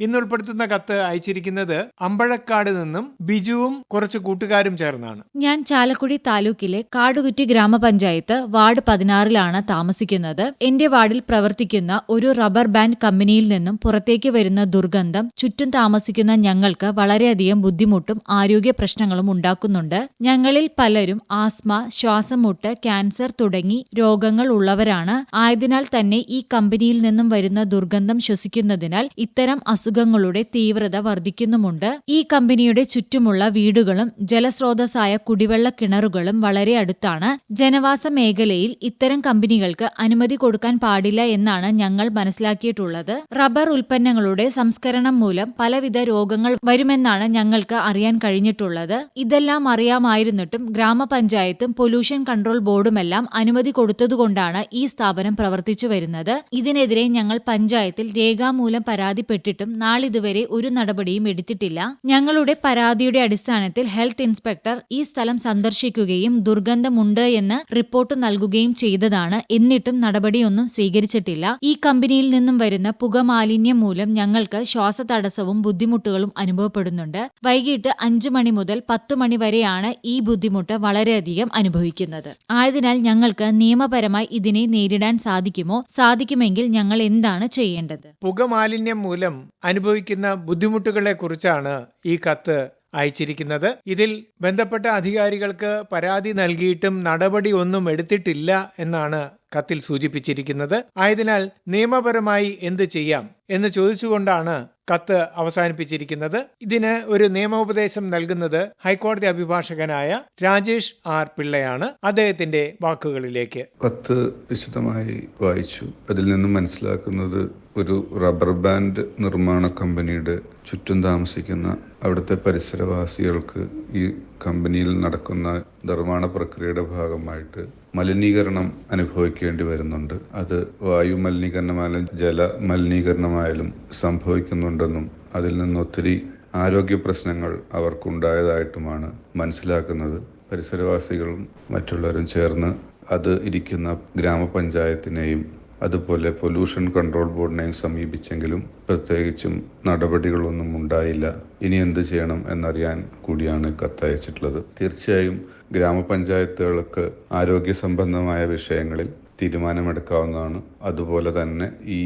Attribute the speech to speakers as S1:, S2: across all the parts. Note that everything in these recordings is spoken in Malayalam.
S1: ഇന്ന് ഉൾപ്പെടുത്തുന്ന കത്ത് അയച്ചിരിക്കുന്നത് അമ്പഴക്കാട് നിന്നും ബിജുവും കുറച്ച് കൂട്ടുകാരും ചേർന്നാണ്.
S2: ഞാൻ ചാലക്കുടി താലൂക്കിലെ കാടുകുറ്റി ഗ്രാമപഞ്ചായത്ത് വാർഡ് പതിനാറിലാണ് താമസിക്കുന്നത്. എന്റെ വാർഡിൽ പ്രവർത്തിക്കുന്ന ഒരു റബ്ബർ ബാൻഡ് കമ്പനിയിൽ നിന്നും പുറത്തേക്ക് വരുന്ന ദുർഗന്ധം ചുറ്റും താമസിക്കുന്ന ഞങ്ങൾക്ക് വളരെയധികം ബുദ്ധിമുട്ടും ആരോഗ്യ പ്രശ്നങ്ങളും ഉണ്ടാക്കുന്നുണ്ട്. ഞങ്ങളിൽ പലരും ആസ്മ ശ്വാസമുട്ട് ക്യാൻസർ തുടങ്ങി രോഗങ്ങൾ ഉള്ളവരാണ്. ആയതിനാൽ തന്നെ ഈ കമ്പനിയിൽ നിന്നും വരുന്ന ദുർഗന്ധം ശ്വസിക്കുന്നതിനാൽ ഇത്തരം അസുഖങ്ങളുടെ തീവ്രത വർദ്ധിക്കുന്നുമുണ്ട് ഈ കമ്പനിയുടെ ചുറ്റുമുള്ള വീടുകളും ജലസ്രോതസ്സായ കുടിവെള്ള കിണറുകളും വളരെ അടുത്താണ്. ജനവാസ മേഖലയിൽ ഇത്തരം കമ്പനികൾക്ക് അനുമതി കൊടുക്കാൻ പാടില്ല എന്നാണ് ഞങ്ങൾ മനസ്സിലാക്കിയിട്ടുള്ളത്. റബ്ബർ ഉൽപ്പന്നങ്ങളുടെ സംസ്കരണം മൂലം പലവിധ രോഗങ്ങൾ വരുമെന്നാണ് ഞങ്ങൾക്ക് അറിയാൻ കഴിഞ്ഞിട്ടുള്ളത്. ഇതെല്ലാം അറിയാമായിരുന്നിട്ടും ഗ്രാമപഞ്ചായത്തും പൊല്യൂഷൻ കൺട്രോൾ ബോർഡുമെല്ലാം അനുമതി കൊടുത്തതുകൊണ്ടാണ് ഈ സ്ഥാപനം പ്രവർത്തിച്ചു വരുന്നത്. ഇതിനെതിരെ ഞങ്ങൾ പഞ്ചായത്തിൽ രേഖാമൂലം പരാതിപ്പെട്ടിട്ടും നാളിതുവരെ ഒരു നടപടിയും എടുത്തിട്ടില്ല. ഞങ്ങളുടെ പരാതിയുടെ അടിസ്ഥാനത്തിൽ ഹെൽത്ത് ഇൻസ്പെക്ടർ ഈ സ്ഥലം സന്ദർശിക്കുകയും ദുർഗന്ധമുണ്ട് എന്ന് റിപ്പോർട്ട് നൽകുകയും ചെയ്തതാണ്. എന്നിട്ടും നടപടിയൊന്നും സ്വീകരിച്ചിട്ടില്ല. ഈ കമ്പനിയിൽ നിന്നും വരുന്ന പുകമാലിന്യം മൂലം ഞങ്ങൾക്ക് ശ്വാസതടസ്സവും ബുദ്ധിമുട്ടുകളും അനുഭവപ്പെടുന്നുണ്ട്. വൈകിട്ട് അഞ്ചു മണി മുതൽ പത്തു മണി വരെയാണ് ഈ ബുദ്ധിമുട്ട് വളരെയധികം അനുഭവിക്കുന്നത്. ആയതിനാൽ ഞങ്ങൾക്ക് നിയമപരമായി ഇതിനെ നേരിടാൻ സാധിക്കുമോ? സാധിക്കുമെങ്കിൽ ഞങ്ങൾ എന്താണ് ചെയ്യേണ്ടത്?
S1: പുകമാലിന്യം മൂലം അനുഭവിക്കുന്ന ബുദ്ധിമുട്ടുകളെ കുറിച്ചാണ് ഈ കത്ത് അയച്ചിരിക്കുന്നത്. ഇതിൽ ബന്ധപ്പെട്ട അധികാരികൾക്ക് പരാതി നൽകിയിട്ടും നടപടി ഒന്നും എടുത്തിട്ടില്ല എന്നാണ് കത്തിൽ സൂചിപ്പിച്ചിരിക്കുന്നത്. ആയതിനാൽ നിയമപരമായി എന്ത് ചെയ്യാം എന്ന് ചോദിച്ചുകൊണ്ടാണ് കത്ത് അവസാനിപ്പിച്ചിരിക്കുന്നത്. ഇതിന് ഒരു നിയമോപദേശം നൽകുന്നത് ഹൈക്കോടതി അഭിഭാഷകനായ രാജേഷ് ആർ പിള്ളയാണ്. അദ്ദേഹത്തിന്റെ വാക്കുകളിലേക്ക്.
S3: കത്ത് വിശദമായി വായിച്ചു. അതിൽ നിന്നും മനസ്സിലാക്കുന്നത് ഒരു റബ്ബർ ബാൻഡ് നിർമ്മാണ കമ്പനിയുടെ ചുറ്റും താമസിക്കുന്ന അവിടുത്തെ പരിസരവാസികൾക്ക് ഈ കമ്പനിയിൽ നടക്കുന്ന നിർമ്മാണ പ്രക്രിയയുടെ ഭാഗമായിട്ട് മലിനീകരണം അനുഭവിക്കേണ്ടി വരുന്നുണ്ട്. അത് വായു മലിനീകരണമായാലും ജല മലിനീകരണമായാലും സംഭവിക്കുന്നുണ്ടെന്നും അതിൽ നിന്ന് ഒത്തിരി ആരോഗ്യ പ്രശ്നങ്ങൾ അവർക്കുണ്ടായതായിട്ടുമാണ് മനസ്സിലാക്കുന്നത്. പരിസരവാസികളും മറ്റുള്ളവരും ചേർന്ന് അത് ഇരിക്കുന്ന ഗ്രാമപഞ്ചായത്തിനെയും അതുപോലെ പൊല്യൂഷൻ കൺട്രോൾ ബോർഡിനെയും സമീപിച്ചെങ്കിലും പ്രത്യേകിച്ചും നടപടികളൊന്നും ഉണ്ടായില്ല. ഇനി എന്ത് ചെയ്യണം എന്നറിയാൻ കൂടിയാണ് കത്തയച്ചിട്ടുള്ളത്. തീർച്ചയായും ഗ്രാമപഞ്ചായത്തുകൾക്ക് ആരോഗ്യ സംബന്ധമായ വിഷയങ്ങളിൽ തീരുമാനമെടുക്കാവുന്നതാണ്. അതുപോലെ തന്നെ ഈ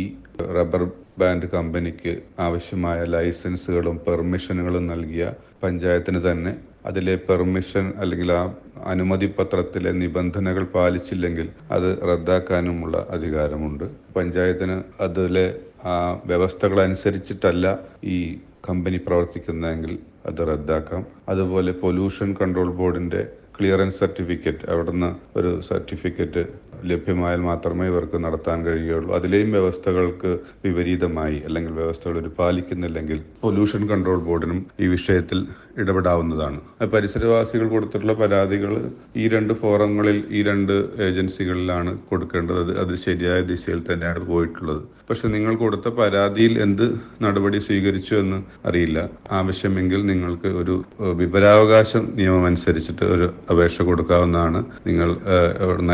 S3: റബ്ബർ ബാൻഡ് കമ്പനിക്ക് ആവശ്യമായ ലൈസൻസുകളും പെർമിഷനുകളും നൽകിയ പഞ്ചായത്തിന് തന്നെ അതിലെ പെർമിഷൻ അല്ലെങ്കിൽ ആ അനുമതി പത്രത്തിലെ നിബന്ധനകൾ പാലിച്ചില്ലെങ്കിൽ അത് റദ്ദാക്കാനുമുള്ള അധികാരമുണ്ട്. പഞ്ചായത്തിന് അതിലെ ആ വ്യവസ്ഥകൾ അനുസരിച്ചിട്ടല്ല ഈ കമ്പനി പ്രവർത്തിക്കുന്നതെങ്കിൽ അത് റദ്ദാക്കാം. അതുപോലെ പൊല്യൂഷൻ കൺട്രോൾ ബോർഡിന്റെ ക്ലിയറൻസ് സർട്ടിഫിക്കറ്റ് അവിടുന്ന് ഒരു സർട്ടിഫിക്കറ്റ് ലഭ്യമായാൽ മാത്രമേ ഇവർക്ക് നടത്താൻ കഴിയുകയുള്ളൂ. അതിലെയും വ്യവസ്ഥകൾക്ക് വിപരീതമായി അല്ലെങ്കിൽ വ്യവസ്ഥകൾ ഒരു പാലിക്കുന്നില്ലെങ്കിൽ പൊല്യൂഷൻ കൺട്രോൾ ബോർഡിനും ഈ വിഷയത്തിൽ ഇടപെടാവുന്നതാണ്. പരിസരവാസികൾ കൊടുത്തിട്ടുള്ള പരാതികൾ ഈ രണ്ട് ഫോറങ്ങളിൽ ഈ രണ്ട് ഏജൻസികളിലാണ് കൊടുക്കേണ്ടത്. അത് ശരിയായ ദിശയിൽ തന്നെയാണ് പോയിട്ടുള്ളത്. പക്ഷെ നിങ്ങൾ കൊടുത്ത പരാതിയിൽ എന്ത് നടപടി സ്വീകരിച്ചു എന്ന് അറിയില്ല. ആവശ്യമെങ്കിൽ നിങ്ങൾക്ക് ഒരു വിവരാവകാശ നിയമം അനുസരിച്ചിട്ട് ഒരു അപേക്ഷ കൊടുക്കാവുന്നതാണ്. നിങ്ങൾ അയച്ച അവിടുന്ന്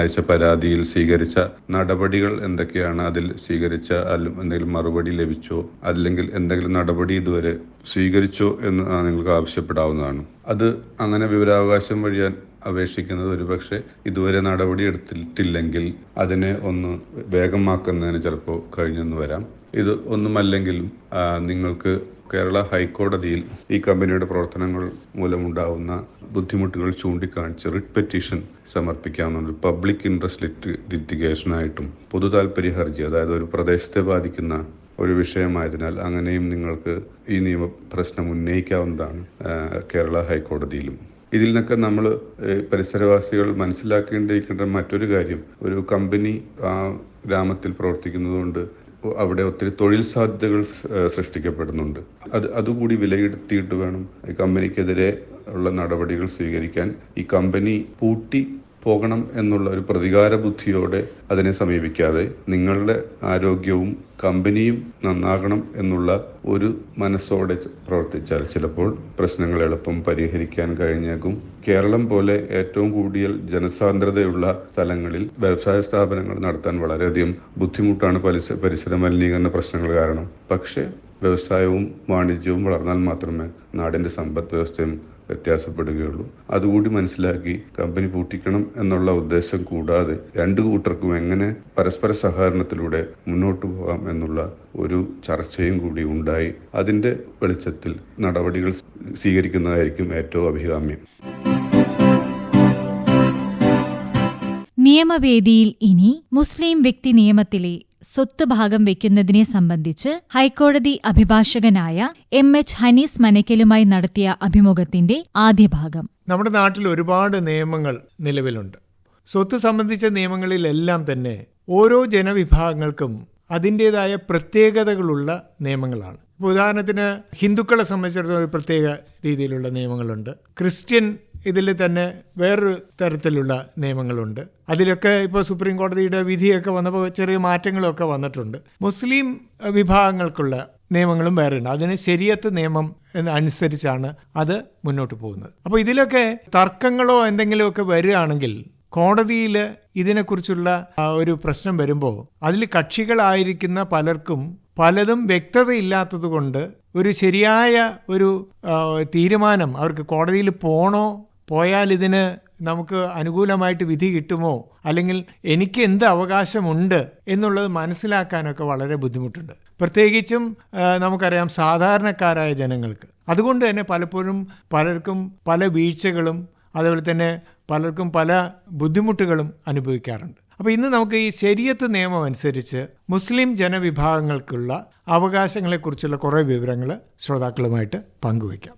S3: പരാതിയിൽ സ്വീകരിച്ച നടപടികൾ എന്തൊക്കെയാണ്? അതിൽ സ്വീകരിച്ച എന്തെങ്കിലും മറുപടി ലഭിച്ചോ? അല്ലെങ്കിൽ എന്തെങ്കിലും നടപടി ഇതുവരെ സ്വീകരിച്ചോ എന്ന് നിങ്ങൾക്ക് ആവശ്യപ്പെടാവുന്നതാണ്. അത് അങ്ങനെ വിവരാവകാശം വഴിയാൻ അപേക്ഷിക്കുന്നത് ഒരുപക്ഷെ ഇതുവരെ നടപടി എടുത്തിട്ടില്ലെങ്കിൽ അതിനെ ഒന്ന് വേഗമാക്കുന്നതിന് ചിലപ്പോൾ കഴിഞ്ഞെന്ന് വരാം. ഇത് ഒന്നുമല്ലെങ്കിലും നിങ്ങൾക്ക് കേരള ഹൈക്കോടതിയിൽ ഈ കമ്പനിയുടെ പ്രവർത്തനങ്ങൾ മൂലമുണ്ടാവുന്ന ബുദ്ധിമുട്ടുകൾ ചൂണ്ടിക്കാണിച്ച് റിട്ട് പെറ്റീഷൻ സമർപ്പിക്കാവുന്ന ഒരു പബ്ലിക് ഇൻട്രസ്റ്റ് ലിറ്റ് ലിറ്റിഗേഷനായിട്ടും പൊതു താല്പര്യ ഹർജി അതായത് ഒരു പ്രദേശത്തെ ബാധിക്കുന്ന ഒരു വിഷയമായതിനാൽ അങ്ങനെയും നിങ്ങൾക്ക് ഈ നിയമ പ്രശ്നം ഉന്നയിക്കാവുന്നതാണ് കേരള ഹൈക്കോടതിയിലും. ഇതിൽ നിന്നൊക്കെ നമ്മൾ പരിസരവാസികൾ മനസ്സിലാക്കേണ്ടിയിരിക്കേണ്ട മറ്റൊരു കാര്യം ഒരു കമ്പനി ആ ഗ്രാമത്തിൽ പ്രവർത്തിക്കുന്നതുകൊണ്ട് അവിടെ ഒത്തിരി തൊഴിൽ സാധ്യതകൾ സൃഷ്ടിക്കപ്പെടുന്നുണ്ട്. അത് അതുകൂടി വിലയിരുത്തിയിട്ട് വേണം ഈ കമ്പനിക്കെതിരെ ഉള്ള നടപടികൾ സ്വീകരിക്കാൻ. ഈ കമ്പനി പൂട്ടി പോകണം എന്നുള്ള ഒരു പ്രതികാര ബുദ്ധിയോടെ അതിനെ സമീപിക്കാതെ നിങ്ങളുടെ ആരോഗ്യവും കമ്പനിയും നന്നാകണം എന്നുള്ള ഒരു മനസ്സോടെ പ്രവർത്തിച്ചാൽ ചിലപ്പോൾ പ്രശ്നങ്ങൾ എളുപ്പം പരിഹരിക്കാൻ കഴിഞ്ഞേക്കും. കേരളം പോലെ ഏറ്റവും കൂടിയ ജനസാന്ദ്രതയുള്ള സ്ഥലങ്ങളിൽ വ്യവസായ സ്ഥാപനങ്ങൾ നടത്താൻ വളരെയധികം ബുദ്ധിമുട്ടാണ് പരിസ പരിസര മലിനീകരണ പ്രശ്നങ്ങൾ കാരണം. പക്ഷേ വ്യവസായവും വാണിജ്യവും വളർന്നാൽ മാത്രമേ നാടിന്റെ സമ്പദ് വ്യവസ്ഥയും വ്യത്യാസപ്പെടുകയുള്ളൂ. അതുകൂടി മനസ്സിലാക്കി കമ്പനി പൂട്ടിക്കണം എന്നുള്ള ഉദ്ദേശം കൂടാതെ രണ്ടു കൂട്ടർക്കും എങ്ങനെ പരസ്പര സഹകരണത്തിലൂടെ മുന്നോട്ട് പോകാം എന്നുള്ള ഒരു ചർച്ചയും കൂടി ഉണ്ടായി. അതിന്റെ വെളിച്ചത്തിൽ നടപടികൾ സ്വീകരിക്കുന്നതായിരിക്കും ഏറ്റവും അഭികാമ്യം.
S2: നിയമവേദിയിൽ ഇനി മുസ്ലിം വ്യക്തി നിയമത്തിലെ സ്വത്ത് ഭാഗം വെക്കുന്നതിനെ സംബന്ധിച്ച് ഹൈക്കോടതി അഭിഭാഷകനായ എം എച്ച് ഹനീസ് മനക്കലുമായി നടത്തിയ അഭിമുഖത്തിന്റെ ആദ്യ ഭാഗം
S1: നമ്മുടെ നാട്ടിൽ ഒരുപാട് നിയമങ്ങൾ നിലവിലുണ്ട്. സ്വത്ത് സംബന്ധിച്ച നിയമങ്ങളിലെല്ലാം തന്നെ ഓരോ ജനവിഭാഗങ്ങൾക്കും അതിന്റെതായ പ്രത്യേകതകളുള്ള നിയമങ്ങളാണ്. ഉദാഹരണത്തിന് ഹിന്ദുക്കളെ സംബന്ധിച്ചിടത്തോളം പ്രത്യേക രീതിയിലുള്ള നിയമങ്ങളുണ്ട്. ക്രിസ്ത്യൻ ഇതിൽ തന്നെ വേറൊരു തരത്തിലുള്ള നിയമങ്ങളുണ്ട്. അതിലൊക്കെ ഇപ്പോൾ സുപ്രീം കോടതിയുടെ വിധിയൊക്കെ വന്നപ്പോൾ ചെറിയ മാറ്റങ്ങളൊക്കെ വന്നിട്ടുണ്ട്. മുസ്ലിം വിഭാഗങ്ങൾക്കുള്ള നിയമങ്ങളും വേറെ ഉണ്ട് അതിന് ശരിയത്ത് നിയമം അനുസരിച്ചാണ് അത് മുന്നോട്ട് പോകുന്നത്. അപ്പോൾ ഇതിലൊക്കെ തർക്കങ്ങളോ എന്തെങ്കിലുമൊക്കെ വരികയാണെങ്കിൽ കോടതിയിൽ ഇതിനെക്കുറിച്ചുള്ള ഒരു പ്രശ്നം വരുമ്പോൾ അതിൽ കക്ഷികളായിരിക്കുന്ന പലർക്കും പലതും വ്യക്തതയില്ലാത്തത് കൊണ്ട് ഒരു ശരിയായ ഒരു തീരുമാനം അവർക്ക് കോടതിയിൽ പോണോ പോയാൽ ഇതിന് നമുക്ക് അനുകൂലമായിട്ട് വിധി കിട്ടുമോ? അല്ലെങ്കിൽ എനിക്ക് എന്ത് അവകാശമുണ്ട് എന്നുള്ളത് മനസ്സിലാക്കാനൊക്കെ വളരെ ബുദ്ധിമുട്ടുണ്ട്. പ്രത്യേകിച്ചും നമുക്കറിയാം സാധാരണക്കാരായ ജനങ്ങൾക്ക്. അതുകൊണ്ട് തന്നെ പലപ്പോഴും പലർക്കും പല വീഴ്ചകളും അതുപോലെ തന്നെ പലർക്കും പല ബുദ്ധിമുട്ടുകളും അനുഭവിക്കാറുണ്ട്. അപ്പോൾ ഇന്ന് നമുക്ക് ഈ ശരിയത്ത് നിയമം അനുസരിച്ച് മുസ്ലിം ജനവിഭാഗങ്ങൾക്കുള്ള അവകാശങ്ങളെക്കുറിച്ചുള്ള കുറേ വിവരങ്ങൾ ശ്രോതാക്കളുമായിട്ട് പങ്കുവയ്ക്കാം.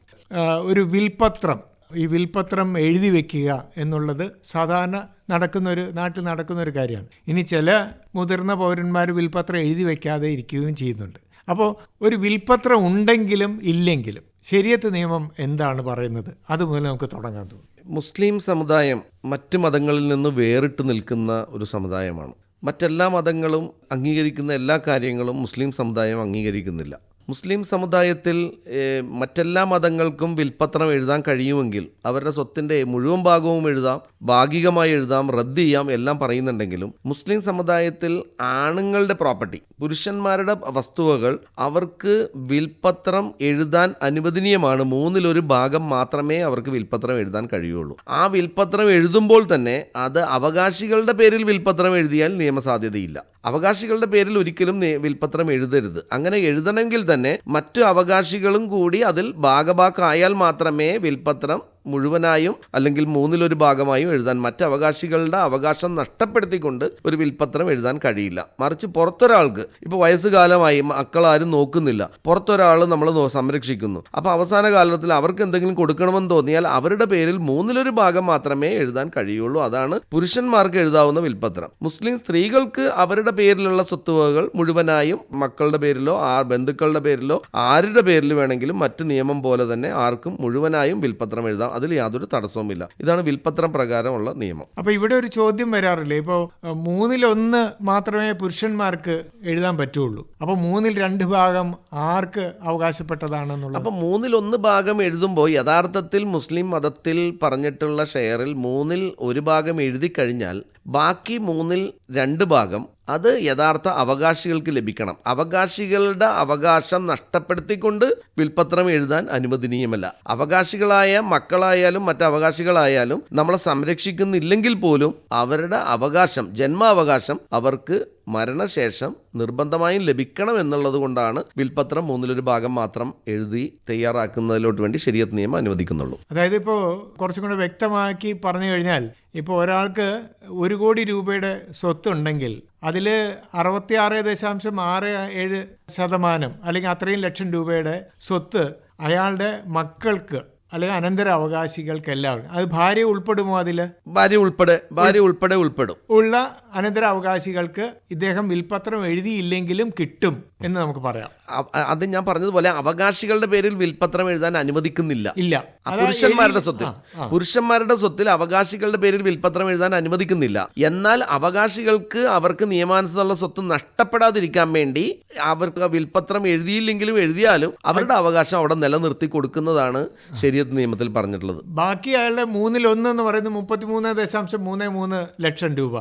S1: ഒരു വിൽപത്രം ഈ വിൽപത്രം എഴുതി വെക്കുക എന്നുള്ളത് സാധാരണ നടക്കുന്ന ഒരു നാട്ടിൽ നടക്കുന്ന ഒരു കാര്യമാണ്. ഇനി ചില മുതിർന്ന പൗരന്മാർ വിൽപത്രം എഴുതി വെക്കാതെ ഇരിക്കുകയും ചെയ്യുന്നുണ്ട്. അപ്പോൾ ഒരു വിൽപത്രം ഉണ്ടെങ്കിലും ഇല്ലെങ്കിലും ശരിയത്ത് നിയമം എന്താണ് പറയുന്നത്? അത് മുതൽ നമുക്ക് തുടങ്ങാൻ തോന്നും.
S4: മുസ്ലിം സമുദായം മറ്റ് മതങ്ങളിൽ നിന്ന് വേറിട്ട് നിൽക്കുന്ന ഒരു സമുദായമാണ്. മറ്റെല്ലാ മതങ്ങളും അംഗീകരിക്കുന്ന എല്ലാ കാര്യങ്ങളും മുസ്ലിം സമുദായം അംഗീകരിക്കുന്നില്ല. മുസ്ലിം സമുദായത്തിൽ മറ്റെല്ലാ മതങ്ങൾക്കും വിൽപ്പത്രം എഴുതാൻ കഴിയുമെങ്കിൽ അവരുടെ സ്വത്തിന്റെ മുഴുവൻ ഭാഗവും എഴുതാം ഭാഗികമായി എഴുതാം റദ്ദ് ചെയ്യാം എല്ലാം പറയുന്നുണ്ടെങ്കിലും മുസ്ലിം സമുദായത്തിൽ ആണുങ്ങളുടെ പ്രോപ്പർട്ടി പുരുഷന്മാരുടെ വസ്തുവകൾ അവർക്ക് വിൽപ്പത്രം എഴുതാൻ അനുവദനീയമാണ്. മൂന്നിലൊരു ഭാഗം മാത്രമേ അവർക്ക് വിൽപ്പത്രം എഴുതാൻ കഴിയുള്ളൂ. ആ വിൽപ്പത്രം എഴുതുമ്പോൾ തന്നെ അത് അവകാശികളുടെ പേരിൽ വിൽപ്പത്രം എഴുതിയാൽ നിയമസാധ്യതയില്ല. അവകാശികളുടെ പേരിൽ ഒരിക്കലും വിൽപ്പത്രം എഴുതരുത്. അങ്ങനെ എഴുതണമെങ്കിൽ തന്നെ മറ്റു അവകാശികളും കൂടി അതിൽ ഭാഗഭാക്കായാൽ മാത്രമേ വിൽപ്പത്രം മുഴുവനായും അല്ലെങ്കിൽ മൂന്നിലൊരു ഭാഗമായും എഴുതാൻ മറ്റ് അവകാശികളുടെ അവകാശം നഷ്ടപ്പെടുത്തിക്കൊണ്ട് ഒരു വിൽപ്പത്രം എഴുതാൻ കഴിയില്ല. മറിച്ച് പുറത്തൊരാൾക്ക് ഇപ്പോൾ വയസ്സുകാലമായി മക്കളാരും നോക്കുന്നില്ല. പുറത്തൊരാൾ നമ്മൾ സംരക്ഷിക്കുന്നു. അപ്പോൾ അവസാന കാലത്തിൽ അവർക്ക് എന്തെങ്കിലും കൊടുക്കണമെന്ന് തോന്നിയാൽ അവരുടെ പേരിൽ മൂന്നിലൊരു ഭാഗം മാത്രമേ എഴുതാൻ കഴിയുള്ളൂ. അതാണ് പുരുഷന്മാർക്ക് എഴുതാവുന്ന വിൽപ്പത്രം മുസ്ലിം സ്ത്രീകൾക്ക് അവരുടെ പേരിലുള്ള സ്വത്തുവകകൾ മുഴുവനായും മക്കളുടെ പേരിലോ ആ ബന്ധുക്കളുടെ പേരിലോ ആരുടെ പേരിൽ വേണമെങ്കിലും മറ്റു നിയമം പോലെ തന്നെ ആർക്കും മുഴുവനായും വിൽപ്പത്രം എഴുതാം. അതിൽ യാതൊരു തടസ്സവുമില്ല. ഇതാണ് വിൽപ്പത്രം പ്രകാരമുള്ള നിയമം.
S1: അപ്പൊ ഇവിടെ ഒരു ചോദ്യം വരാറില്ലേ? ഇപ്പോൾ മൂന്നിലൊന്ന് മാത്രമേ പുരുഷന്മാർക്ക് എഴുതാൻ പറ്റുള്ളൂ. അപ്പൊ മൂന്നിൽ രണ്ട് ഭാഗം ആർക്ക് അവകാശപ്പെട്ടതാണെന്നുള്ളത്?
S4: അപ്പൊ മൂന്നിലൊന്ന് ഭാഗം എഴുതുമ്പോൾ യഥാർത്ഥത്തിൽ മുസ്ലിം മതത്തിൽ പറഞ്ഞിട്ടുള്ള ഷെയറിൽ മൂന്നിൽ ഒരു ഭാഗം എഴുതി കഴിഞ്ഞാൽ ബാക്കി മൂന്നിൽ രണ്ട് ഭാഗം അത് യഥാർത്ഥ അവകാശികൾക്ക് ലഭിക്കണം. അവകാശികളുടെ അവകാശം നഷ്ടപ്പെടുത്തിക്കൊണ്ട് വിൽപ്പത്രം എഴുതാൻ അനുവദനീയമല്ല. അവകാശികളായ മക്കളായാലും മറ്റ് അവകാശികളായാലും നമ്മളെ സംരക്ഷിക്കുന്നില്ലെങ്കിൽ പോലും അവരുടെ അവകാശം ജന്മാവകാശം അവർക്ക് മരണശേഷം നിർബന്ധമായും ലഭിക്കണം എന്നുള്ളത് കൊണ്ടാണ് വിൽപത്രം മൂന്നിലൊരു ഭാഗം മാത്രം എഴുതി തയ്യാറാക്കുന്നതിലോട്ട് വേണ്ടി ശരിയത്ത് നിയമം അനുവദിക്കുന്നുള്ളൂ.
S1: അതായത് ഇപ്പോൾ കുറച്ചും കൂടെ വ്യക്തമാക്കി പറഞ്ഞു കഴിഞ്ഞാൽ ഇപ്പോൾ ഒരാൾക്ക് ഒരു കോടി രൂപയുടെ സ്വത്ത് ഉണ്ടെങ്കിൽ അതിൽ അറുപത്തിയാറ് ദശാംശം ആറ് ഏഴ് ശതമാനം അല്ലെങ്കിൽ അത്രയും ലക്ഷം രൂപയുടെ സ്വത്ത് അയാളുടെ മക്കൾക്ക് അല്ലെങ്കിൽ അനന്തര അവകാശികൾക്ക് എല്ലാവരും അത് ഭാര്യ ഉൾപ്പെടുമോ അതിൽ?
S4: ഭാര്യ ഉൾപ്പെടെ ഭാര്യ ഉൾപ്പെടെ ഉൾപ്പെടും.
S1: ഉള്ള അനന്തര അവകാശികൾക്ക് ഇദ്ദേഹം വിൽപത്രം എഴുതിയില്ലെങ്കിലും കിട്ടും എന്ന് നമുക്ക് പറയാം.
S4: അത് ഞാൻ പറഞ്ഞതുപോലെ അവകാശികളുടെ പേരിൽ വിൽപത്രം എഴുതാൻ അനുവദിക്കുന്നില്ല.
S1: ഇല്ല.
S4: പുരുഷന്മാരുടെ സ്വത്തിൽ. പുരുഷന്മാരുടെ സ്വത്തിൽ അവകാശികളുടെ പേരിൽ വിൽപത്രം എഴുതാൻ അനുവദിക്കുന്നില്ല. എന്നാൽ അവകാശികൾക്ക് അവർക്ക് നിയമാനുസൃതമുള്ള സ്വത്ത് നഷ്ടപ്പെടാതിരിക്കാൻ വേണ്ടി അവർക്ക് വിൽപത്രം എഴുതിയില്ലെങ്കിലും എഴുതിയാലും അവരുടെ അവകാശം അവിടെ നിലനിർത്തി കൊടുക്കുന്നതാണ് ശരിയത്ത് നിയമത്തിൽ പറഞ്ഞിട്ടുള്ളത്?
S1: ബാക്കി അയാളുടെ മൂന്നിൽ ഒന്ന് എന്ന് പറയുന്നത് മുപ്പത്തിമൂന്ന് ദശാംശം മൂന്ന് മൂന്ന് ലക്ഷം രൂപ.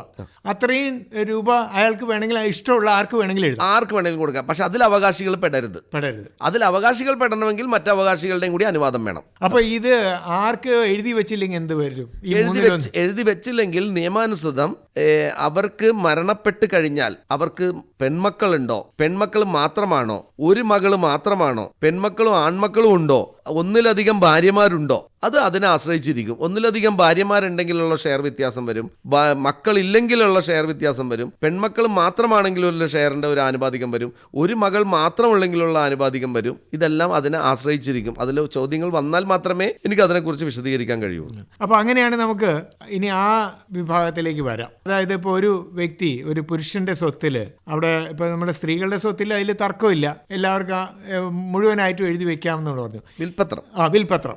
S1: അത്രയും രൂപ അയാൾക്ക് വേണമെങ്കിൽ ഇഷ്ടമുള്ള ആർക്ക് വേണമെങ്കിലും എഴുതാം.
S4: ആർക്ക് വേണമെങ്കിലും കൊടുക്കാം. പക്ഷെ അതിൽ അവകാശികൾ പെടരുത്.
S1: പെടരുത്.
S4: അതിൽ അവകാശികൾ പെടണമെങ്കിൽ മറ്റ് അവകാശികളുടെയും കൂടി അനുവാദം വേണം.
S1: അപ്പൊ ഇത് ആർക്ക് എഴുതി വെച്ചില്ലെങ്കിൽ എന്ത് വരും?
S4: എഴുതി വെച്ച് എഴുതി വെച്ചില്ലെങ്കിൽ നിയമാനുസൃതം അവർക്ക് മരണപ്പെട്ട് കഴിഞ്ഞാൽ അവർക്ക് പെൺമക്കളുണ്ടോ? പെൺമക്കൾ മാത്രമാണോ? ഒരു മകൾ മാത്രമാണോ? പെൺമക്കളും ആൺമക്കളും ഉണ്ടോ? ഒന്നിലധികം ഭാര്യമാരുണ്ടോ അത് അതിനെ ആശ്രയിച്ചിരിക്കും. ഒന്നിലധികം ഭാര്യമാരുണ്ടെങ്കിലുള്ള ഷെയർ വ്യത്യാസം വരും. മക്കളില്ലെങ്കിലുള്ള ഷെയർ വ്യത്യാസം വരും. പെൺമക്കൾ മാത്രമാണെങ്കിലുള്ള ഷെയറിന്റെ ഒരു ആനുപാതികം വരും. ഒരു മകൾ മാത്രമുള്ളെങ്കിലുള്ള ആനുപാതികം വരും. ഇതെല്ലാം അതിനെ ആശ്രയിച്ചിരിക്കും. അതിൽ ചോദ്യങ്ങൾ വന്നാൽ മാത്രമേ എനിക്ക് അതിനെക്കുറിച്ച് വിശദീകരിക്കാൻ കഴിയൂ.
S1: അപ്പോൾ അങ്ങനെയാണ് നമുക്ക് ഇനി ആ വിഭാഗത്തിലേക്ക് വരാം. അതായത് ഇപ്പോൾ ഒരു വ്യക്തി ഒരു പുരുഷന്റെ സ്വത്തിൽ അവിടെ ഇപ്പോൾ നമ്മുടെ സ്ത്രീകളുടെ സ്വത്തിൽ അതിൽ തർക്കമില്ല. എല്ലാവർക്കും മുഴുവനായിട്ടും എഴുതി വെക്കാമെന്ന് പറഞ്ഞു.
S4: വിൽപത്രം.
S1: ആ വിൽപത്രം.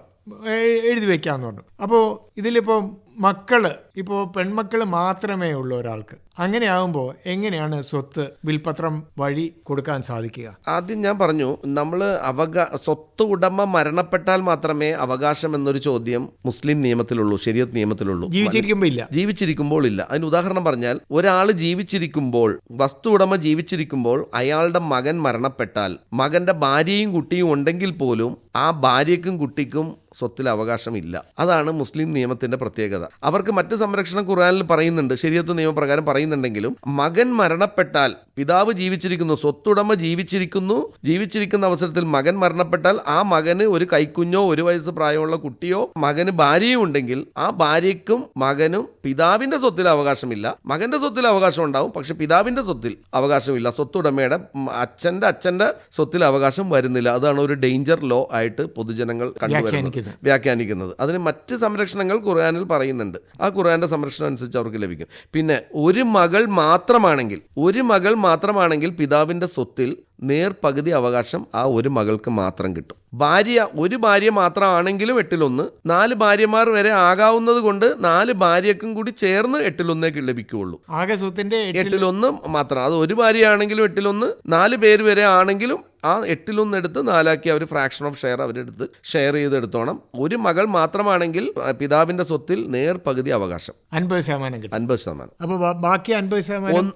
S1: എഴുതി വെക്കാമെന്ന് പറഞ്ഞു. അപ്പോൾ ഇതിലിപ്പോൾ മക്കൾ ഇപ്പോൾ പെൺമക്കൾ മാത്രമേ ഉള്ളൂ ഒരാൾക്ക്. അങ്ങനെ ആകുമ്പോൾ എങ്ങനെയാണ് സ്വത്ത് വിൽപത്രം വഴി കൊടുക്കാൻ സാധിക്കുക?
S4: ആദ്യം ഞാൻ പറഞ്ഞു നമ്മൾ അവകാ സ്വത്ത് ഉടമ മരണപ്പെട്ടാൽ മാത്രമേ അവകാശം എന്നൊരു ചോദ്യം മുസ്ലിം നിയമത്തിലുള്ളൂ ശരിയത്ത് നിയമത്തിലുള്ളൂ.
S1: ജീവിച്ചിരിക്കുമ്പോൾ ഇല്ല.
S4: ജീവിച്ചിരിക്കുമ്പോൾ ഇല്ല. അതിന് ഉദാഹരണം പറഞ്ഞാൽ ഒരാൾ ജീവിച്ചിരിക്കുമ്പോൾ വസ്തു ഉടമ ജീവിച്ചിരിക്കുമ്പോൾ അയാളുടെ മകൻ മരണപ്പെട്ടാൽ മകന്റെ ഭാര്യയും കുട്ടിയും ഉണ്ടെങ്കിൽ പോലും ആ ഭാര്യക്കും കുട്ടിക്കും സ്വത്തിൽ അവകാശമില്ല അതാണ് മുസ്ലിം നിയമത്തിന്റെ പ്രത്യേകത. അവർക്ക് മറ്റ് സംരക്ഷണം ഖുർആനിൽ പറയുന്നുണ്ട്. ശരിയത്ത് നിയമപ്രകാരം പറയുന്നുണ്ടെങ്കിലും മകൻ മരണപ്പെട്ടാൽ പിതാവ് ജീവിച്ചിരിക്കുന്നു സ്വത്തുടമ ജീവിച്ചിരിക്കുന്നു ജീവിച്ചിരിക്കുന്ന അവസരത്തിൽ മകൻ മരണപ്പെട്ടാൽ ആ മകന് ഒരു കൈക്കുഞ്ഞോ ഒരു വയസ്സ് പ്രായമുള്ള കുട്ടിയോ മകന് ഭാര്യയും ഉണ്ടെങ്കിൽ ആ ഭാര്യയ്ക്കും മകനും പിതാവിന്റെ സ്വത്തിൽ അവകാശമില്ല. മകന്റെ സ്വത്തിൽ അവകാശം ഉണ്ടാവും പക്ഷെ പിതാവിന്റെ സ്വത്തിൽ അവകാശമില്ല. സ്വത്തുടമയുടെ അച്ഛന്റെ അച്ഛന്റെ സ്വത്തിൽ അവകാശം വരുന്നില്ല. അതാണ് ഒരു ഡേഞ്ചർ ലോ ആയിട്ട് പൊതുജനങ്ങൾ കണ്ടുവരുന്നത്
S1: വ്യാഖ്യാനിക്കുന്നത്.
S4: അതിന് മറ്റ് സംരക്ഷണങ്ങൾ ഖുർആനിൽ പറയുന്നുണ്ട് ആ ഖുറാന്റെ സംരക്ഷണം അനുസരിച്ച് അവർക്ക് ലഭിക്കും. പിന്നെ ഒരു മകൾ മാത്രമാണെങ്കിൽ ഒരു മകൾ മാത്രമാണെങ്കിൽ പിതാവിന്റെ സ്വത്തിൽ നേർ പകുതി അവകാശം ആ ഒരു മകൾക്ക് മാത്രം കിട്ടും. ഭാര്യ ഒരു ഭാര്യ മാത്രമാണെങ്കിലും എട്ടിലൊന്ന് നാല് ഭാര്യമാർ വരെ ആകാവുന്നത് കൊണ്ട് നാല് ഭാര്യക്കും കൂടി ചേർന്ന് എട്ടിലൊന്നേ ലഭിക്കുകയുള്ളൂ.
S1: ആകെ സ്വത്തിന്റെ
S4: എട്ടിലൊന്ന് മാത്രം. അത് ഒരു ഭാര്യ ആണെങ്കിലും എട്ടിലൊന്ന് നാല് പേര് വരെ ആണെങ്കിലും ആ എട്ടിലൊന്ന് എടുത്ത് നാലാക്കി അവർ ഫ്രാക്ഷൻ ഓഫ് ഷെയർ അവരെടുത്ത് ഷെയർ ചെയ്തെടുത്തോണം. ഒരു മകൾ മാത്രമാണെങ്കിൽ പിതാവിന്റെ സ്വത്തിൽ നേർ പകുതി അവകാശം.
S1: അൻപത് ശതമാനം
S4: അൻപത് ശതമാനം.
S1: അപ്പൊ ബാക്കി അൻപത് ശതമാനം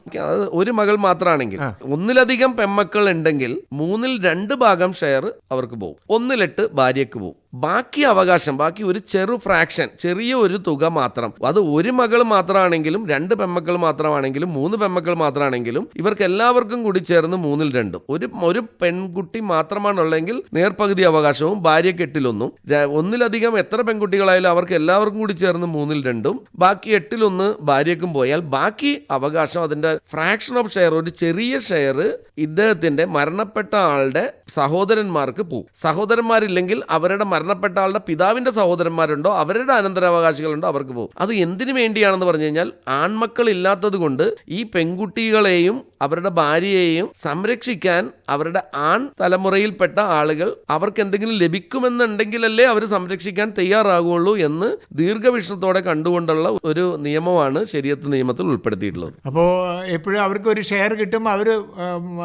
S4: ഒരു മകൾ മാത്രമാണെങ്കിൽ ഒന്നിലധികം പെമ്മക്കൾ ഉണ്ടെങ്കിൽ മൂന്നിൽ രണ്ട് ഭാഗം ഷെയർ അവർക്ക് പോകും ഒന്നിലെട്ട് ഭാര്യക്ക് പോകും ബാക്കി അവകാശം ബാക്കി ഒരു ചെറു ഫ്രാക്ഷൻ ചെറിയ ഒരു തുക മാത്രം. അത് ഒരു മകൾ മാത്രമാണെങ്കിലും രണ്ട് പെമ്മക്കൾ മാത്രമാണെങ്കിലും മൂന്ന് പെമ്മക്കൾ മാത്രമാണെങ്കിലും ഇവർക്ക് എല്ലാവർക്കും കൂടി ചേർന്ന് മൂന്നിൽ രണ്ടും. ഒരു ഒരു പെൺകുട്ടി മാത്രമാണുള്ളെങ്കിൽ നേർപകുതി അവകാശവും ഭാര്യ കെട്ടിലൊന്നും. ഒന്നിലധികം എത്ര പെൺകുട്ടികളായാലും അവർക്ക് എല്ലാവർക്കും കൂടി ചേർന്ന് മൂന്നിൽ രണ്ടും. ബാക്കി എട്ടിലൊന്ന് ഭാര്യക്കും പോയാൽ ബാക്കി അവകാശം അതിന്റെ ഫ്രാക്ഷൻ ഓഫ് ഷെയർ ഒരു ചെറിയ ഷെയർ ഇദ്ദേഹത്തിന്റെ മരണപ്പെട്ട ആളുടെ സഹോദരന്മാർക്ക് പോകും സഹോദരന്മാരില്ലെങ്കിൽ അവരുടെ മരണപ്പെട്ട ആളുടെ പിതാവിന്റെ സഹോദരന്മാരുണ്ടോ അവരുടെ അനന്തരാവകാശികളുണ്ടോ അവർക്ക് പോകും. അത് എന്തിനു വേണ്ടിയാണെന്ന് പറഞ്ഞു കഴിഞ്ഞാൽ ആൺമക്കൾ ഇല്ലാത്തത് കൊണ്ട് ഈ പെൺകുട്ടികളെയും അവരുടെ ഭാര്യയെയും സംരക്ഷിക്കാൻ അവരുടെ ആൺ തലമുറയിൽപ്പെട്ട ആളുകൾ അവർക്ക് എന്തെങ്കിലും ലഭിക്കുമെന്നുണ്ടെങ്കിലല്ലേ അവർ സംരക്ഷിക്കാൻ തയ്യാറാകുള്ളൂ എന്ന് ദീർഘവീക്ഷണത്തോടെ കണ്ടുകൊണ്ടുള്ള ഒരു നിയമമാണ് ശരിയത്ത് നിയമത്തിൽ ഉൾപ്പെടുത്തിയിട്ടുള്ളത്.
S1: അപ്പോൾ എപ്പോഴും അവർക്ക് ഒരു ഷെയർ കിട്ടും അവർ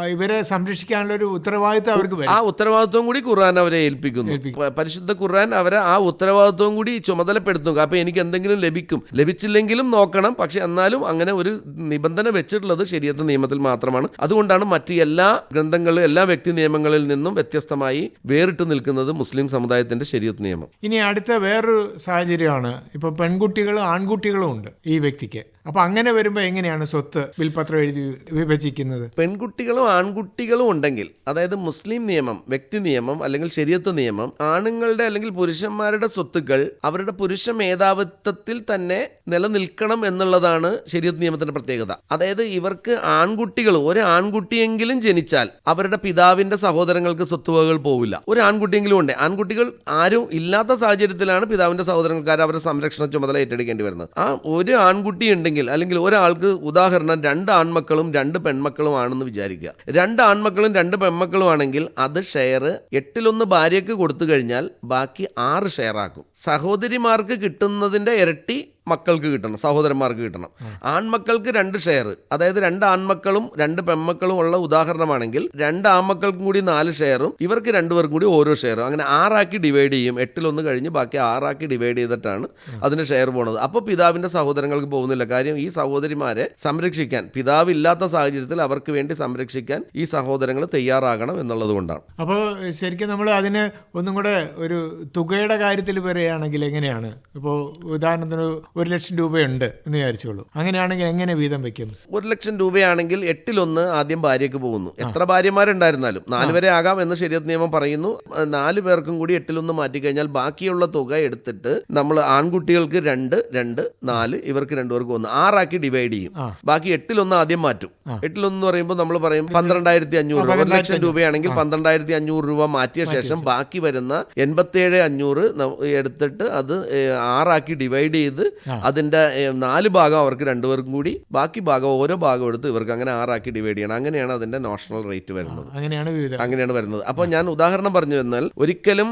S1: ഇവരെ സംരക്ഷിക്കാനുള്ള ഒരു ഉത്തരവാദിത്വം അവർക്ക്
S4: ആ ഉത്തരവാദിത്വം കൂടി ഖുർആൻ അവരെ ഏൽപ്പിക്കുന്നു. പ- പരിശുദ്ധ ഖുർആൻ അവരെ ആ ഉത്തരവാദിത്വം കൂടി ചുമതലപ്പെടുത്തുക അപ്പോൾ എനിക്ക് എന്തെങ്കിലും ലഭിക്കും. ലഭിച്ചില്ലെങ്കിലും നോക്കണം. പക്ഷെ എന്നാലും അങ്ങനെ ഒരു നിബന്ധന വെച്ചിട്ടുള്ളത് ശരിയത്ത് നിയമത്തിൽ മാത്രമാണ്. അതുകൊണ്ടാണ് മറ്റ് എല്ലാ ഗ്രന്ഥങ്ങളിലും എല്ലാ വ്യക്തി നിയമങ്ങളിൽ നിന്നും വ്യത്യസ്തമായി വേറിട്ട് നിൽക്കുന്നത് മുസ്ലിം സമുദായത്തിന്റെ ശരിയത്ത് നിയമം.
S1: ഇനി അടുത്ത വേറൊരു സാഹചര്യമാണ്. ഇപ്പൊ പെൺകുട്ടികളും ആൺകുട്ടികളും ഉണ്ട് ഈ വ്യക്തിക്ക്. അപ്പൊ അങ്ങനെ വരുമ്പോൾ എങ്ങനെയാണ് സ്വത്ത് വിൽപത്രം എഴുതി വിഭജിക്കുന്നത്?
S4: പെൺകുട്ടികളും ആൺകുട്ടികളും ഉണ്ടെങ്കിൽ അതായത് മുസ്ലിം നിയമം വ്യക്തി നിയമം അല്ലെങ്കിൽ ശരിയത്ത് നിയമം ആണുങ്ങളുടെ അല്ലെങ്കിൽ പുരുഷന്മാരുടെ സ്വത്തുക്കൾ അവരുടെ പുരുഷ മേധാവിത്വത്തിൽ തന്നെ നിലനിൽക്കണം എന്നുള്ളതാണ് ശരിയത്ത് നിയമത്തിന്റെ പ്രത്യേകത. അതായത് ഇവർക്ക് ആൺകുട്ടികൾ ഒരു ആൺകുട്ടിയെങ്കിലും ജനിച്ചാൽ അവരുടെ പിതാവിന്റെ സഹോദരങ്ങൾക്ക് സ്വത്തുവകകൾ പോവില്ല. ഒരു ആൺകുട്ടിയെങ്കിലും ഉണ്ട്. ആൺകുട്ടികൾ ആരും ഇല്ലാത്ത സാഹചര്യത്തിലാണ് പിതാവിന്റെ സഹോദരങ്ങൾക്കാർ അവരുടെ സംരക്ഷണ ചുമതല ഏറ്റെടുക്കേണ്ടി വരുന്നത്. ആ ഒരു ആൺകുട്ടി ഉണ്ടെങ്കിൽ ഉണ്ടെങ്കിൽ അല്ലെങ്കിൽ ഒരാൾക്ക് ഉദാഹരണം രണ്ട് ആൺമക്കളും രണ്ട് പെൺമക്കളും ആണെന്ന് വിചാരിക്കുക. രണ്ട് ആൺമക്കളും രണ്ട് പെൺമക്കളും ആണെങ്കിൽ അത് ഷെയർ എട്ടിലൊന്ന് ഭാര്യയ്ക്ക് കൊടുത്തു കഴിഞ്ഞാൽ ബാക്കി ആറ് ഷെയർ ആക്കും. സഹോദരിമാർക്ക് കിട്ടുന്നതിന്റെ ഇരട്ടി മക്കൾക്ക് കിട്ടണം സഹോദരന്മാർക്ക് കിട്ടണം. ആൺമക്കൾക്ക് രണ്ട് ഷെയർ അതായത് രണ്ട് ആൺമക്കളും രണ്ട് പെൺമക്കളും ഉള്ള ഉദാഹരണമാണെങ്കിൽ രണ്ട് ആൺമക്കൾക്കും കൂടി നാല് ഷെയറും ഇവർക്ക് രണ്ടുപേർക്കും കൂടി ഓരോ ഷെയറും അങ്ങനെ ആറാക്കി ഡിവൈഡ് ചെയ്യും. എട്ടിലൊന്ന് കഴിഞ്ഞ് ബാക്കി ആറാക്കി ഡിവൈഡ് ചെയ്തിട്ടാണ് അതിന് ഷെയർ പോണത്. അപ്പോൾ പിതാവിന്റെ സഹോദരങ്ങൾക്ക് പോകുന്നില്ല. കാര്യം ഈ സഹോദരിമാരെ സംരക്ഷിക്കാൻ പിതാവ് ഇല്ലാത്ത സാഹചര്യത്തിൽ അവർക്ക് വേണ്ടി സംരക്ഷിക്കാൻ ഈ സഹോദരങ്ങൾ തയ്യാറാകണം എന്നുള്ളത് കൊണ്ടാണ്.
S1: അപ്പോൾ ശരിക്കും നമ്മൾ അതിന് ഒന്നും കൂടെ ഒരു തുകയുടെ കാര്യത്തിൽ പറയുകയാണെങ്കിൽ എങ്ങനെയാണ്? ഇപ്പോൾ ഉദാഹരണത്തിന് ഒരു ലക്ഷം രൂപയുണ്ട് എന്ന് വിചാരിച്ചോളൂ. അങ്ങനെയാണെങ്കിൽ എങ്ങനെ വീതം വെക്കും?
S4: ഒരു ലക്ഷം രൂപയാണെങ്കിൽ എട്ടിലൊന്ന് ആദ്യം ഭാര്യയ്ക്ക് പോകുന്നു. എത്ര ഭാര്യമാരുണ്ടായിരുന്നാലും. നാല് വരെ ആകാം എന്ന് ശരിയത്ത് നിയമം പറയുന്നു. നാലു പേർക്കും കൂടി എട്ടിലൊന്ന് മാറ്റിക്കഴിഞ്ഞാൽ ബാക്കിയുള്ള തുക എടുത്തിട്ട് നമ്മൾ ആൺകുട്ടികൾക്ക് രണ്ട് രണ്ട് നാല് ഇവർക്ക് രണ്ടുപേർക്ക് ഒന്ന്. ആറാക്കി ഡിവൈഡ് ചെയ്യും. ബാക്കി എട്ടിലൊന്ന് ആദ്യം മാറ്റും. എട്ടിലൊന്ന് പറയുമ്പോൾ നമ്മൾ പറയും പന്ത്രണ്ടായിരത്തി അഞ്ഞൂറ് രൂപ. ഒരു ലക്ഷം രൂപയാണെങ്കിൽ പന്ത്രണ്ടായിരത്തി അഞ്ഞൂറ് രൂപ മാറ്റിയ ശേഷം ബാക്കി വരുന്ന എൺപത്തിയേഴ് അഞ്ഞൂറ് എടുത്തിട്ട് അത് ആറാക്കി ഡിവൈഡ് ചെയ്ത് അതിന്റെ നാല് ഭാഗം അവർക്ക് രണ്ടുപേർക്കും കൂടി ബാക്കി ഭാഗം ഓരോ ഭാഗം എടുത്ത് ഇവർക്ക് അങ്ങനെ ആറാക്കി ഡിവൈഡ് ചെയ്യണം. അങ്ങനെയാണ് അതിന്റെ നോഷണൽ റേറ്റ് വരുന്നത്.
S1: അങ്ങനെയാണ്
S4: അങ്ങനെയാണ് വരുന്നത്. അപ്പോൾ ഞാൻ ഉദാഹരണം പറഞ്ഞു എന്നാൽ ഒരിക്കലും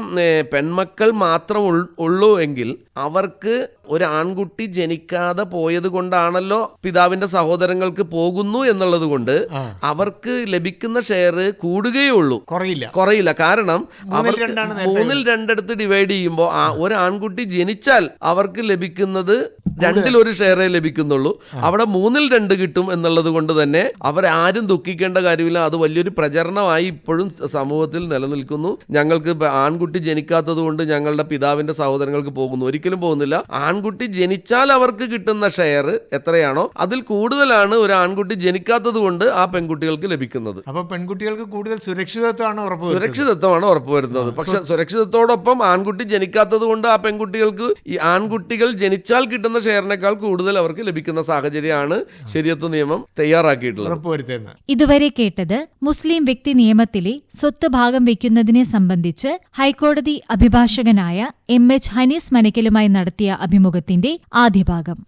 S4: പെൺമക്കൾ മാത്രം ഉള്ളൂ എങ്കിൽ അവർക്ക് ഒരു ആൺകുട്ടി ജനിക്കാതെ പോയത് കൊണ്ടാണല്ലോ പിതാവിന്റെ സഹോദരങ്ങൾക്ക് പോകുന്നു എന്നുള്ളത് കൊണ്ട് അവർക്ക് ലഭിക്കുന്ന ഷെയർ കൂടുകയേ ഉള്ളൂ
S1: കുറയില്ല.
S4: കുറയില്ല. കാരണം
S1: അവർ
S4: അവർക്ക് മൂന്നിൽ രണ്ടെടുത്ത് ഡിവൈഡ് ചെയ്യുമ്പോൾ ഒരാൺകുട്ടി ഒരു ആൺകുട്ടി ജനിച്ചാൽ അവർക്ക് ലഭിക്കുന്നത് രണ്ടിൽ ഒരു ഷെയറേ ലഭിക്കുന്നുള്ളൂ. അവിടെ മൂന്നിൽ രണ്ട് കിട്ടും എന്നുള്ളത് കൊണ്ട് തന്നെ അവരാരും ദുഃഖിക്കേണ്ട കാര്യമില്ല. അത് വലിയൊരു പ്രചരണമായി ഇപ്പോഴും സമൂഹത്തിൽ നിലനിൽക്കുന്നു. ഞങ്ങൾക്ക് ആൺകുട്ടി ജനിക്കാത്തത് കൊണ്ട് ഞങ്ങളുടെ പിതാവിന്റെ സഹോദരങ്ങൾക്ക് പോകുന്നു. ഒരിക്കലും പോകുന്നില്ല. ആൺകുട്ടി ജനിച്ചാൽ അവർക്ക് കിട്ടുന്ന ഷെയർ എത്രയാണോ അതിൽ കൂടുതലാണ് ഒരു ആൺകുട്ടി ജനിക്കാത്തത് കൊണ്ട് ആ പെൺകുട്ടികൾക്ക് ലഭിക്കുന്നത്.
S1: അപ്പൊ പെൺകുട്ടികൾക്ക് കൂടുതൽ സുരക്ഷിതത്വമാണ് ഉറപ്പ്
S4: സുരക്ഷിതത്വമാണ് ഉറപ്പുവരുന്നത് പക്ഷെ സുരക്ഷിതത്തോടൊപ്പം ആൺകുട്ടി ജനിക്കാത്തത് കൊണ്ട് ആ പെൺകുട്ടികൾക്ക് ഈ ആൺകുട്ടികൾ ജനിച്ചാൽ കിട്ടുന്ന ഷെയറിനേക്കാൾ കൂടുതൽ അവർക്ക് ലഭിക്കുന്ന സാഹചര്യമാണ് ശരിയത്വ നിയമം തയ്യാറാക്കിയിട്ടുള്ളത്.
S2: ഇതുവരെ കേട്ടത് മുസ്ലിം വ്യക്തി നിയമത്തിലെ സ്വത്ത് ഭാഗം വയ്ക്കുന്നതിനെ സംബന്ധിച്ച് ഹൈക്കോടതി അഭിഭാഷകനായ എം എച്ച് ഹനീസ് മനക്കലുമായി നടത്തിയ അഭിമുഖത്തിന്റെ ആദ്യഭാഗം.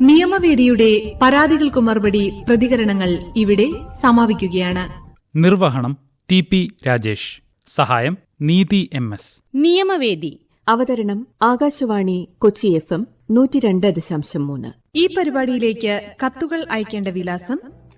S5: നിയമവേദിയുടെ പരാതികൾക്കു മറുപടി പ്രതികരണങ്ങൾ ഇവിടെ സമാപിക്കുകയാണ്.
S6: നിർവഹണം ടി പി രാജേഷ്. സഹായം നീതി എം എസ്.
S7: നിയമവേദി.
S8: അവതരണം ആകാശവാണി കൊച്ചി എഫ് എം നൂറ്റി രണ്ട് ദശാംശം മൂന്ന്.
S5: ഈ പരിപാടിയിലേക്ക് കത്തുകൾ അയക്കേണ്ട വിലാസം